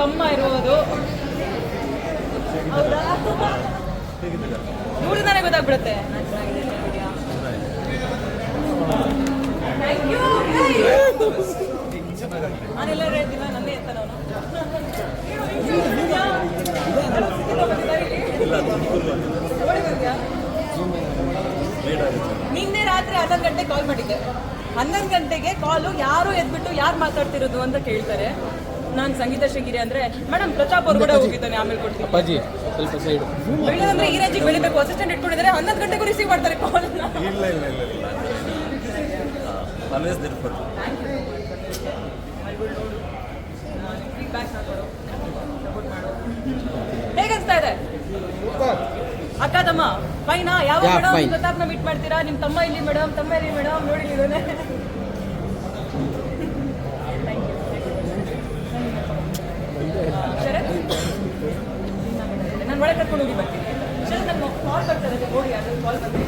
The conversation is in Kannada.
ತಮ್ಮ ಇರುವುದು. ಹೌದಾ? ಮೂರು ನನಗೆ ಗೊತ್ತಾಗ್ಬಿಡುತ್ತೆ ನನ್ನೇ ಅಂತ ನಾನು ನಿನ್ನೆ ರಾತ್ರಿ ಹನ್ನೊಂದು ಗಂಟೆಗೆ ಕಾಲ್ ಮಾಡಿದ್ದೆ. ಹನ್ನೊಂದು ಗಂಟೆಗೆ ಕಾಲು ಯಾರು ಎದ್ಬಿಟ್ಟು ಯಾರು ಮಾತಾಡ್ತಿರೋದು ಅಂತ ಕೇಳ್ತಾರೆ. ನಾನು ಸಂಗೀತ ಶೃಂಗಿರಿ ಅಂದ್ರೆ ಮೇಡಮ್ ಪ್ರತಾಪ್ ಅವ್ರು ಕೂಡ ಹೋಗಿದ್ದಾನೆ ಆಮೇಲೆ ಕೊಡ್ತೀನಿ. ಅಪ್ಪಾಜಿ ಸ್ವಲ್ಪ ಸೈಡ್ ಬೆಳೆದಂದ್ರೆ ಈ ರೇಂಜಿಗೆ ಬೆಳಿಬೇಕು ಅಸಿಸ್ಟೆಂಟ್ ಇಟ್ಕೊಂಡಿದ್ದಾರೆ ಹನ್ನೊಂದು ಗಂಟೆಗೂ ರಿಸೀವ್ ಮಾಡ್ತಾರೆ ಕಾಲ್ ಇಲ್ಲ ಇಲ್ಲ ಇಲ್ಲ ಇಲ್ಲ. ಆಲ್ವೇಸ್ ದಿರ್ ಫಾರ್ ಹೇಗನ್ಸ್ತಾ ಇದೆ? ಅಕ್ಕ ತಮ್ಮ ಫೈನಾ ಯಾವ ಮೇಡಮ್. ಪ್ರತಾಪ್ನ ಮೀಟ್ ಮಾಡ್ತೀರಾ? ನಿಮ್ಮ ತಮ್ಮ ಇಲ್ಲಿ ಮೇಡಮ್ ತಮ್ಮ ಇಲ್ಲಿ ಮೇಡಮ್ ನೋಡಿ ಇದ್ದಾನೆ ನಾನು ಒಳಗೆ ಕರ್ಕೊಂಡು ಹೋಗಿ ಬರ್ತೀನಿ. ಶರತ್ ನನ್ನ ಕಾಲ್ ಬರ್ತದೆ ನೋಡಿ ಅದು ಕಾಲ್ ಬರ್ತೀನಿ